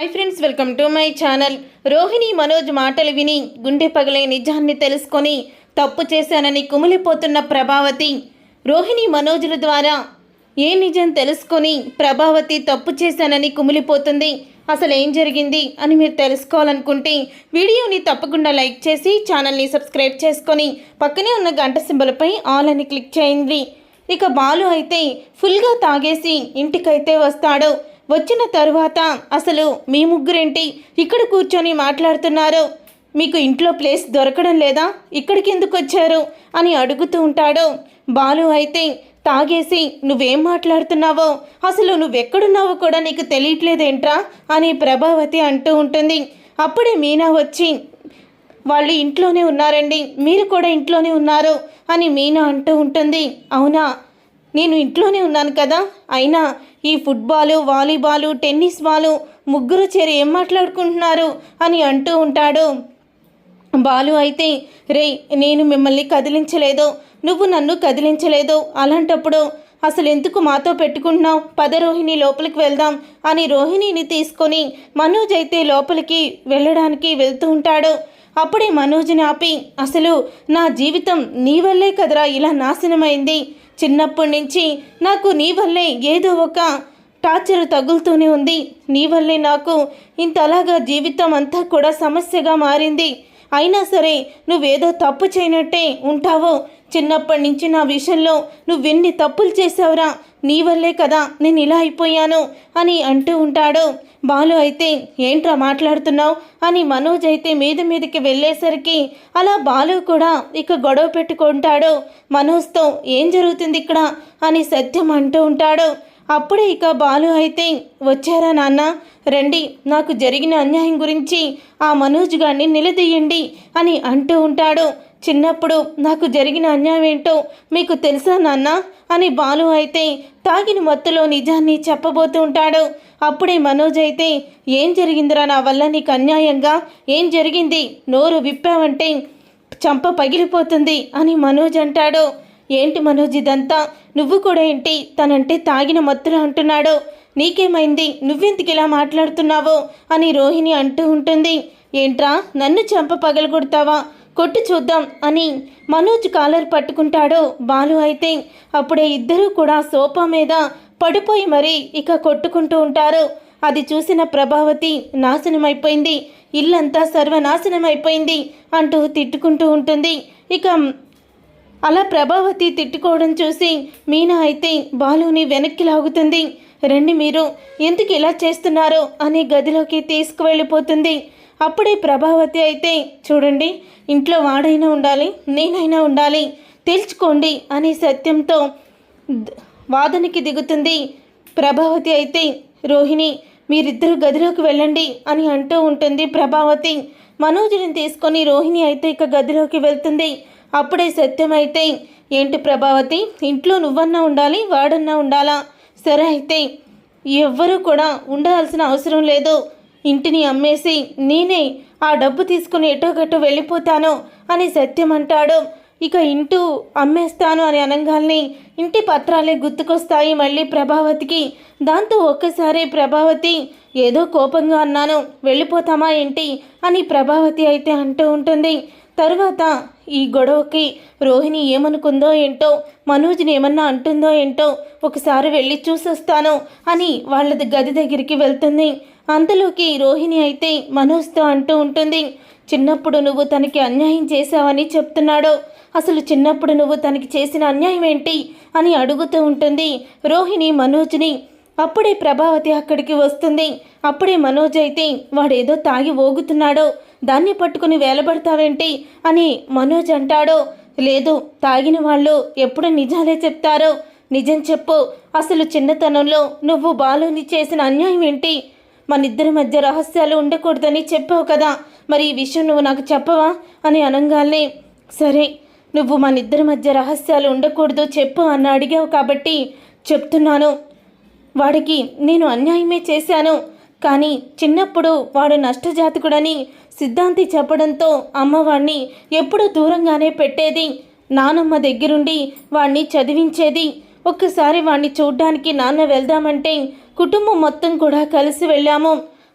Hi friends welcome to my channel Rohini Manoj మాటలు విని గుండె పగలే నిజాన్ని తెలుసుకొని తప్పు చేశానని కుమిలిపోతున్న ప్రభావతి. రోహిణి మనోజుల ద్వారా ఏ నిజం తెలుసుకొని ప్రభావతి తప్పు చేశానని కుమిలిపోతుంది అసలు ఏం జరిగింది అని మీరు తెలుసుకోవాలనుకుంటే వీడియోని తప్పకుండా లైక్ చేసి ఛానల్ని సబ్స్క్రైబ్ చేసుకొని పక్కనే ఉన్న గంట సింబల్పై ఆల్ అని క్లిక్ చేయండి. ఇక బాలు అయితే ఫుల్గా తాగేసి ఇంటికైతే వస్తాడు. వచ్చిన తరువాత అసలు మీ ముగ్గురేంటి ఇక్కడ కూర్చొని మాట్లాడుతున్నారు? మీకు ఇంట్లో ప్లేస్ దొరకడం లేదా? ఇక్కడికి ఎందుకు వచ్చారు? అని అడుగుతూ ఉంటాడు. బాలు అయితే తాగేసి నువ్వేం మాట్లాడుతున్నావో? అసలు నువ్వెక్కడున్నావో కూడా నీకు తెలియట్లేదేంట్రా? అని ప్రభావతి అంటూ ఉంటుంది. అప్పుడే మీనా వచ్చి వాళ్ళు ఇంట్లోనే ఉన్నారండి. మీరు కూడా ఇంట్లోనే ఉన్నారు అని మీనా అంటూ ఉంటుంది. అవునా? నేను ఇంట్లోనే ఉన్నాను కదా. అయినా ఈ ఫుట్బాలు వాలీబాలు టెన్నిస్ బాలు ముగ్గురు చేరి ఏం మాట్లాడుకుంటున్నారు అని అంటూ ఉంటాడు. బాలు అయితే రే నేను మిమ్మల్ని కదిలించలేదు. నువ్వు నన్ను కదిలించలేదు. అలాంటప్పుడు అసలు ఎందుకు మాతో పెట్టుకుంటున్నావు? పద రోహిణి లోపలికి వెళ్దాం అని రోహిణిని తీసుకొని మనోజ్ అయితే లోపలికి వెళ్ళడానికి వెళ్తూ ఉంటాడు. అప్పుడే మనోజ్ని ఆపి అసలు నా జీవితం నీ వల్లే కదరా? ఇలా నాశనమైంది. చిన్నప్పటి నుంచి నాకు నీ వల్లే ఏదో ఒక టార్చర్ తగులుతూనే ఉంది. నీ వల్లే నాకు ఇంతలాగా జీవితం అంతా కూడా సమస్యగా మారింది. అయినా సరే నువ్వేదో తప్పు చేయనట్టే ఉంటావో. చిన్నప్పటి నుంచి నా విషయంలో నువ్వెన్ని తప్పులు చేసావురా నీ వల్లే కదా నేను ఇలా అయిపోయాను అని అంటూ ఉంటాడు. బాలు అయితే ఏంట్రా మాట్లాడుతున్నావు? అని మనోజ్ అయితే మీద మీదకి వెళ్ళేసరికి అలా బాలు కూడా ఇక గొడవ పెట్టుకుంటాడు. మనోజ్తో ఏం జరుగుతుంది ఇక్కడ? అని సత్యం అంటూ ఉంటాడు. అప్పుడే ఇక బాలు అయితే వచ్చారా నాన్న? రండి నాకు జరిగిన అన్యాయం గురించి ఆ మనోజ్ గారిని నిలదీయండి అని అంటూ ఉంటాడు. చిన్నప్పుడు నాకు జరిగిన అన్యాయం ఏంటో మీకు తెలుసా నాన్న? అని బాలు అయితే తాగిన మత్తులో నిజాన్ని చెప్పబోతూ ఉంటాడు. అప్పుడే మనోజ్ అయితే ఏం జరిగిందిరా నా వల్ల నీకు అన్యాయంగా? ఏం జరిగింది? నోరు విప్పావంటే చంప పగిలిపోతుంది అని మనోజ్ అంటాడు. ఏంటి మనోజ్ ఇదంతా? నువ్వు కూడా ఏంటి? తనంటే తాగిన మత్తులో అంటున్నాడు. నీకేమైంది? నువ్వెందుకు ఇలా మాట్లాడుతున్నావో? అని రోహిణి అంటూ ఉంటుంది. ఏంట్రా? నన్ను చంప పగలగొడతావా? కొట్టు చూద్దాం అని మనోజ్ కాలర్ పట్టుకుంటాడు బాలు అయితే. అప్పుడే ఇద్దరూ కూడా సోఫా మీద పడిపోయి మరీ ఇక కొట్టుకుంటూ ఉంటారు. అది చూసిన ప్రభావతి నాశనమైపోయింది. ఇల్లంతా సర్వనాశనమైపోయింది అంటూ తిట్టుకుంటూ ఉంటుంది. ఇక అలా ప్రభావతి తిట్టుకోవడం చూసి మీనా అయితే బాలుని వెనక్కి లాగుతుంది. రండి మీరు ఎందుకు ఇలా చేస్తున్నారో? అని గదిలోకి తీసుకువెళ్ళిపోతుంది. అప్పుడే ప్రభావతి అయితే చూడండి ఇంట్లో వాడైనా ఉండాలి నేనైనా ఉండాలి తెలుసుకోండి అని సత్యంతో వాదనకి దిగుతుంది. ప్రభావతి అయితే రోహిణి మీరిద్దరు గదిలోకి వెళ్ళండి అని అంటూ ఉంటుంది ప్రభావతి. మనోజ్ని తీసుకొని రోహిణి అయితే ఇక గదిలోకి వెళ్తుంది. అప్పుడే సత్యమైతే ఏంటి ప్రభావతి? ఇంట్లో నువ్వన్నా ఉండాలి వాడన్నా ఉండాలా? సరే అయితే ఎవ్వరూ కూడా ఉండాల్సిన అవసరం లేదు. ఇంటిని అమ్మేసి నేనే ఆ డబ్బు తీసుకుని ఎటోగట్టు వెళ్ళిపోతాను అని సత్యం అంటాడు. ఇక ఇంటూ అమ్మేస్తాను అని అనగానే ఇంటి పత్రాలే గుర్తుకొస్తాయి మళ్ళీ ప్రభావతికి. దాంతో ఒక్కసారి ప్రభావతి ఏదో కోపంగా అన్నాను వెళ్ళిపోతామా ఏంటి? అని ప్రభావతి అయితే అంటూ ఉంటుంది. తర్వాత ఈ గొడవకి రోహిణి ఏమనుకుందో ఏంటో మనోజ్ని ఏమన్నా అంటుందో ఏంటో ఒకసారి వెళ్ళి చూసొస్తాను అని వాళ్ళ గది దగ్గరికి వెళ్తుంది. అంతలోకి రోహిణి అయితే మనోజ్తో అంటూ ఉంటుంది చిన్నప్పుడు నువ్వు తనకి అన్యాయం చేశావని చెప్తున్నాడు. అసలు చిన్నప్పుడు నువ్వు తనకి చేసిన అన్యాయం ఏంటి? అని అడుగుతూ ఉంటుంది రోహిణి మనోజ్ని. అప్పుడే ప్రభావతి అక్కడికి వస్తుంది. అప్పుడే మనోజ్ అయితే వాడేదో తాగి ఓగుతున్నాడు దాన్ని పట్టుకుని వేలబడతావేంటి అని మనోజ్ అంటాడో. లేదు తాగిన వాళ్ళు ఎప్పుడు నిజాలే చెప్తారో. నిజం చెప్పు. అసలు చిన్నతనంలో నువ్వు బాలుని చేసిన అన్యాయం ఏంటి? మనిద్దరి మధ్య రహస్యాలు ఉండకూడదని చెప్పావు కదా. మరి ఈ విషయం నువ్వు నాకు చెప్పవా? అని అనగానే సరే నువ్వు మనిద్దరి మధ్య రహస్యాలు ఉండకూడదు చెప్పు అని అడిగావు కాబట్టి చెప్తున్నాను. వాడికి నేను అన్యాయమే చేశాను. కానీ చిన్నప్పుడు వాడు నష్టజాతకుడని సిద్ధాంతి చెప్పడంతో అమ్మవాణ్ణి ఎప్పుడూ దూరంగానే పెట్టేది. నానమ్మ దగ్గరుండి వాణ్ణి చదివించేది. ఒక్కసారి వాణ్ణి చూడ్డానికి నాన్న వెళ్దామంటే కుటుంబం మొత్తం కూడా కలిసి వెళ్ళాము.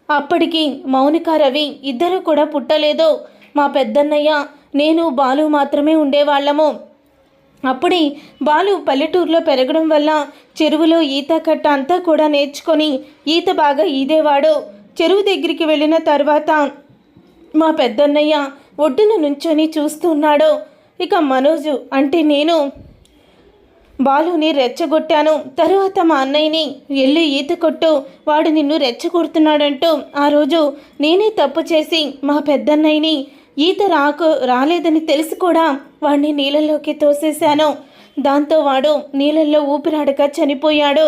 అప్పటికి మౌనిక రవి ఇద్దరు కూడా పుట్టలేదు. మా పెద్దన్నయ్య నేను బాలు మాత్రమే ఉండేవాళ్ళము. అప్పుడే బాలు పల్లెటూరులో పెరగడం వల్ల చెరువులో ఈత కట్ట అంతా కూడా నేర్చుకొని ఈత బాగా ఈదేవాడు. చెరువు దగ్గరికి వెళ్ళిన తర్వాత మా పెద్దన్నయ్య ఒడ్డున నుంచొని చూస్తున్నాడు ఇక మనోజు అంటే నేను. బాలుని రెచ్చగొట్టాను. తరువాత మా అన్నయ్యని వెళ్ళి ఈత కొట్టు వాడు నిన్ను రెచ్చగొడుతున్నాడంటూ ఆ రోజు నేనే తప్పు చేసి మా పెద్దన్నయ్యని ఈత రాకు రాలేదని తెలిసి కూడా వాడిని నీళ్ళలోకి తోసేశాను. దాంతో వాడు నీళ్ళల్లో ఊపిరాడక చనిపోయాడు.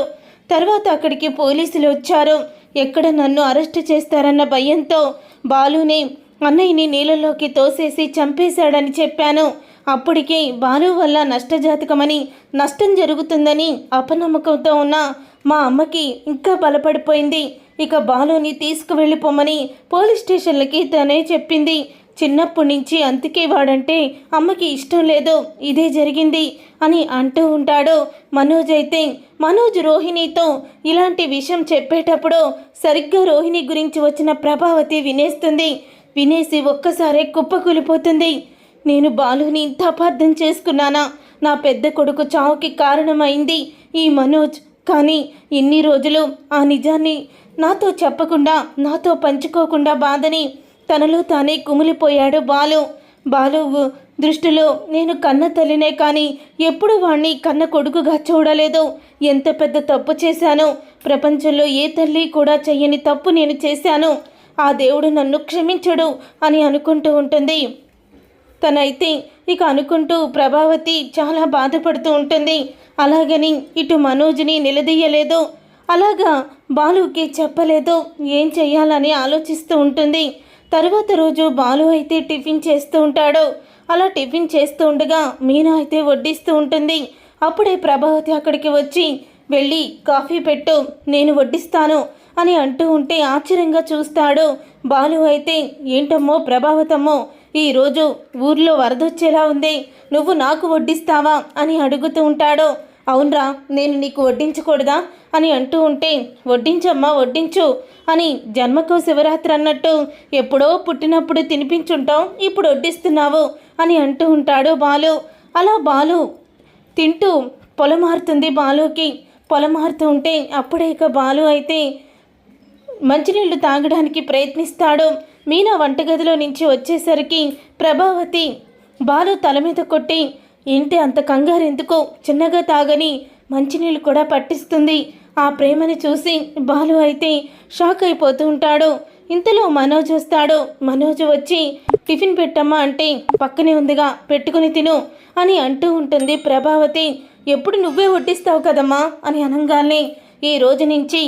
తర్వాత అక్కడికి పోలీసులు వచ్చారు. ఎక్కడ నన్ను అరెస్ట్ చేస్తారన్న భయంతో బాలుని అన్నయ్యని నీళ్ళలోకి తోసేసి చంపేశాడని చెప్పాను. అప్పటికే బాలు వల్ల నష్టజాతకమని నష్టం జరుగుతుందని అపనమ్మకంతో ఉన్న మా అమ్మకి ఇంకా బలపడిపోయింది. ఇక బాలుని తీసుకువెళ్ళిపోమని పోలీస్ స్టేషన్లకి తనే చెప్పింది. చిన్నప్పటి నుంచి అందుకే వాడంటే అమ్మకి ఇష్టం లేదు ఇదే జరిగింది అని అంటూ ఉంటాడు. మనోజ్ అయితే మనోజ్ రోహిణితో ఇలాంటి విషయం చెప్పేటప్పుడు సరిగ్గా రోహిణి గురించి వచ్చిన ప్రభావతి వినేస్తుంది. వినేసి ఒక్కసారే కుప్పకూలిపోతుంది. నేను బాలుని ఇంత అపార్థం చేసుకున్నానా? నా పెద్ద కొడుకు చావుకి కారణమైంది ఈ మనోజ్. కానీ ఇన్ని రోజులు ఆ నిజాన్ని నాతో చెప్పకుండా నాతో పంచుకోకుండా బాధని తనలో తానే కుమిలిపోయాడు బాలు. బాలు దృష్టిలో నేను కన్న తల్లినే కానీ ఎప్పుడు వాణ్ణి కన్న కొడుకుగా చూడలేదు. ఎంత పెద్ద తప్పు చేశానో. ప్రపంచంలో ఏ తల్లి కూడా చెయ్యని తప్పు నేను చేశాను. ఆ దేవుడు నన్ను క్షమించడు అని అనుకుంటూ ఉంటుంది. తనైతే ఇక అనుకుంటూ ప్రభావతి చాలా బాధపడుతూ ఉంటుంది. అలాగని ఇటు మనోజ్ని నిలదీయలేదు. అలాగా బాలుకి చెప్పలేదు. ఏం చెయ్యాలని ఆలోచిస్తూ ఉంటుంది. తర్వాత రోజు బాలు అయితే టిఫిన్ చేస్తూ ఉంటాడు. అలా టిఫిన్ చేస్తూ ఉండగా మీనా అయితే వడ్డిస్తూ ఉంటుంది. అప్పుడే ప్రభావతి అక్కడికి వచ్చి వెళ్ళి కాఫీ పెట్టు నేను వడ్డిస్తాను అని అంటూ ఉంటే ఆశ్చర్యంగా చూస్తాడు బాలు అయితే. ఏంటమ్మో ప్రభావతమ్మో ఈరోజు ఊర్లో వరదొచ్చేలా ఉంది. నువ్వు నాకు వడ్డిస్తావా? అని అడుగుతూ ఉంటాడు. అవునరా నేను నీకు వడ్డించకూడదా? అని అంటూ ఉంటే వడ్డించమ్మా వడ్డించు అని జన్మకు శివరాత్రి అన్నట్టు ఎప్పుడో పుట్టినప్పుడు తినిపించుంటాం ఇప్పుడు వడ్డిస్తున్నావు అని అంటూ ఉంటాడు బాలు. అలా బాలు తింటూ పొలమారుతుంది బాలుకి. పొలమారుతూ ఉంటే అప్పుడే ఇక బాలు అయితే మంచినీళ్ళు తాగడానికి ప్రయత్నిస్తాడు. మీనా వంటగదిలో నుంచి వచ్చేసరికి ప్రభావతి బాలు తల మీద కొట్టి ఏంటి అంత కంగారు ఎందుకో? చిన్నగా తాగని మంచినీళ్ళు కూడా పట్టిస్తుంది. ఆ ప్రేమని చూసి బాలు అయితే షాక్ అయిపోతూ ఉంటాడు. ఇంతలో మనోజ్ వస్తాడు. మనోజ్ వచ్చి టిఫిన్ పెట్టమ్మా అంటే పక్కనే ఉందిగా పెట్టుకుని తిను అని అంటూ ఉంటుంది ప్రభావతి. ఎప్పుడు నువ్వే వడ్డిస్తావు కదమ్మా అని అనగానే. ఈ రోజు నుంచి